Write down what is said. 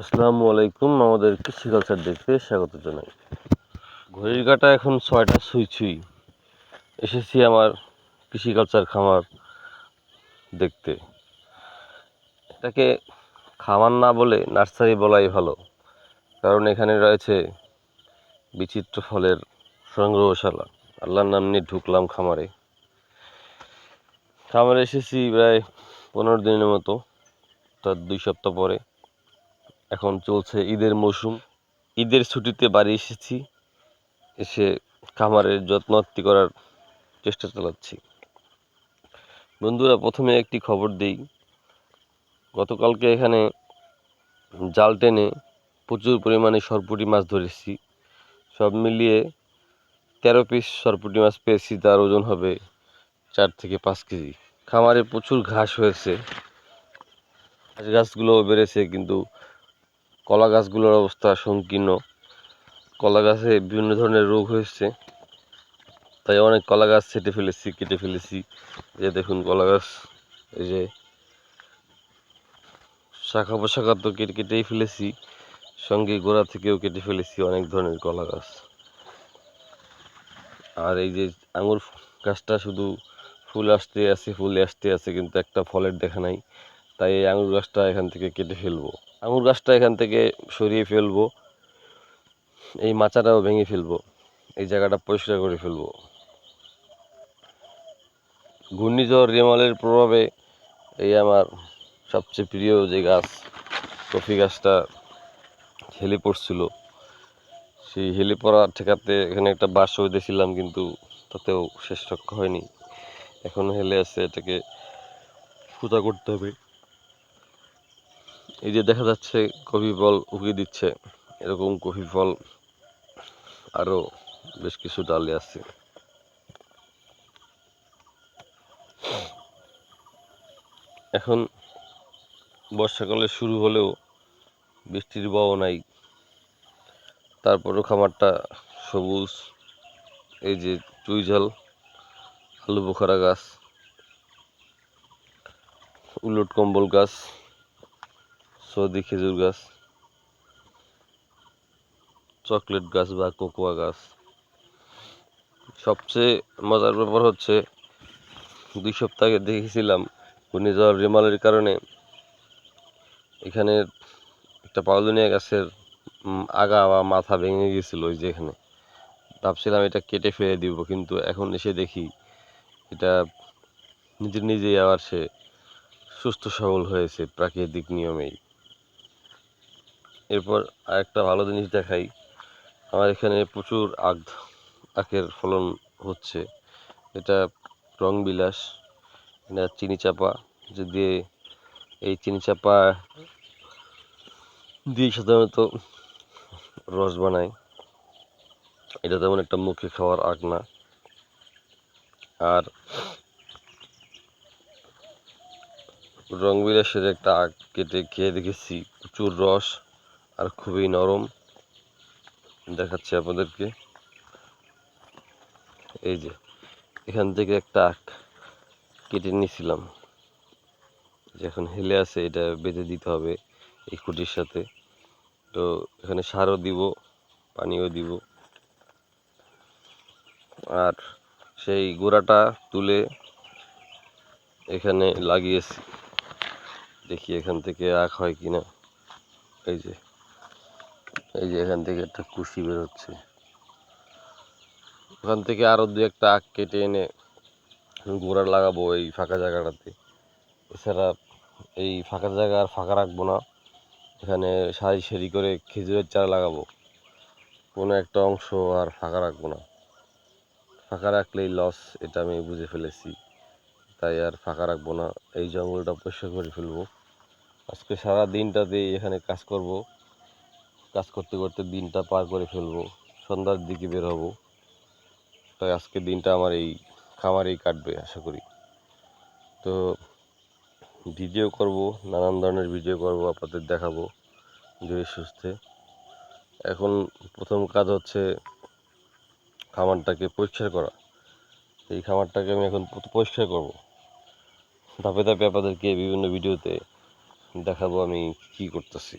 আসসালামু আলাইকুম, আমাদের কৃষি কালচার দেখতে স্বাগত জানাই। ঘড়ির কাটা এখন ছয়টা ছুঁই ছুঁই এসেছি আমার কৃষি কালচার খামার দেখতে। এটাকে খামার না বলে নার্সারি বলাই ভালো, কারণ এখানে রয়েছে বিচিত্র ফলের সংগ্রহশালা। আল্লাহর নাম নিয়ে ঢুকলাম খামারে। খামারে এসেছি প্রায় পনেরো দিনের মতো, তার দুই সপ্তাহ পরে। এখন চলছে ঈদের মৌসুম। ঈদের ছুটিতে বাড়ি এসেছি। এসে খামারের যত্নআত্তি করার চেষ্টা চালাচ্ছি। বন্ধুরা, প্রথমে একটি খবর দিই। গতকালকে এখানে জাল টেনে প্রচুর পরিমাণে সরপুটি মাছ ধরেছি। সব মিলিয়ে তেরো পিস সরপুটি মাছ পেয়েছি তার ওজন হবে চার থেকে পাঁচ কেজি। খামারে প্রচুর ঘাস হয়েছে। ঘাস গাছগুলোও বেড়েছে, কিন্তু কলা গাছগুলোর অবস্থা সংকীর্ণ। কলা গাছে বিভিন্ন ধরনের রোগ হয়েছে। তাই অনেক কলা গাছ ছেটে ফেলেছি, কেটে ফেলেছি। যে দেখুন কলা গাছ, এই যে শাখা পোশাখা তো কেটে কেটেই ফেলেছি। সঙ্গে গোড়া থেকেও কেটে ফেলেছি অনেক ধরনের কলা গাছ। আর এই যে আঙুর গাছটা শুধু ফুল আসতে আছে, ফুলে আসতে আছে, কিন্তু একটা ফলের দেখা নাই। তাই এই আঙুর গাছটা এখান থেকে কেটে ফেলব। আঙুর গাছটা এখান থেকে সরিয়ে ফেলব। এই মাচাটাও ভেঙে ফেলব। এই জায়গাটা পরিষ্কার করে ফেলব। ঘূর্ণিঝড় রেমালের প্রভাবে এই আমার সবচেয়ে প্রিয় যে গাছ, কফি গাছটা হেলে পড়ছিল। সেই হেলে পড়া ঠেকাতে এখানে একটা বাঁশ দিয়েছিলাম কিন্তু তাতেও শেষ রক্ষা হয়নি। এখন হেলে আছে, এটাকে ফুটা করতে হবে। এই যে দেখা যাচ্ছে কফি ফল উগিয়ে দিচ্ছে, এরকম কফি ফল আরও বেশ কিছু ডালে আছে। এখন বর্ষাকালে শুরু হলেও বৃষ্টির বাও নাই। তারপরও খামারটা সবুজ, এই যে চুই ঝাল, আলু বোখারা গাছ, উলট কম্বল গাছ সৌদি খেজুর গাছ, চকলেট গাছ বা কোকোয়া গাছ। সবচেয়ে মজার ব্যাপার হচ্ছে, দুই সপ্তাহ আগে দেখেছিলাম ঘূর্ণিঝড় রেমালের কারণে এখানে একটা পাউলুনিয়া গাছের আগা বা মাথা ভেঙে গেছিল ওই যেখানে ভাবছিলাম এটা কেটে ফেলে দিব, কিন্তু এখন এসে দেখি এটা নিজে নিজেই আবার সে সুস্থ সবল হয়েছে প্রাকৃতিক নিয়মেই। এরপর আরেকটা ভালো জিনিস দেখাই। আমার এখানে প্রচুর আখ, আখের ফলন হচ্ছে। এটা রং বিলাস এটা চিনি চাপা, যে দিয়ে এই চিনি চাপা দিয়ে সাধারণত রস বানায়। এটা তেমন একটা মুখে খাওয়ার আগ না। আর রং বিলাসের একটা আগ কেটে খেয়ে দেখেছি, প্রচুর রস। আর খুবই নরম। দেখাচ্ছি আপনাদেরকে। এই যে, এখান থেকে একটা আখ কেটে নিয়েছিলাম। যে এখন হেলে আছে, এটা বেঁধে দিতে হবে এই খুঁটির সাথে। তো এখানে সারও দিব, পানিও দিব। আর সেই গোড়াটা তুলে এখানে লাগিয়েছি। দেখি এখান থেকে আখ হয় কিনা। এই যে এই যে এখান থেকে একটা কুশি বেরোচ্ছে। ওখান থেকে আরও দু একটা আখ কেটে এনে গোড়া লাগাবো এই ফাঁকা জায়গাটাতে। এছাড়া এই ফাঁকা জায়গা আর ফাঁকা রাখব না। এখানে সারি সারি করে খেজুরের চারা লাগাবো। কোনো একটা অংশ আর ফাঁকা রাখব না। ফাঁকা রাখলেই লস এটা আমি বুঝে ফেলেছি। তাই আর ফাঁকা রাখব না। এই জঙ্গলটা পরিষ্কার করে ফেলব। আজকে সারা দিনটাতে এখানে কাজ করব। কাজ করতে করতে দিনটা পার করে ফেলব, সন্ধ্যার দিকে বের হব। তাই আজকে দিনটা আমার এই খামারেই কাটবে আশা করি। তো ভিডিও করব, নানান ধরনের ভিডিও করব, আপনাদের দেখাবো ধীরে সুস্থে। এখন প্রথম কাজ হচ্ছে খামারটাকে পরিষ্কার করা। এই খামারটাকে আমি এখন পরিষ্কার করব। ধাপে ধাপে আপনাদেরকে বিভিন্ন ভিডিওতে দেখাবো আমি কি করতেছি।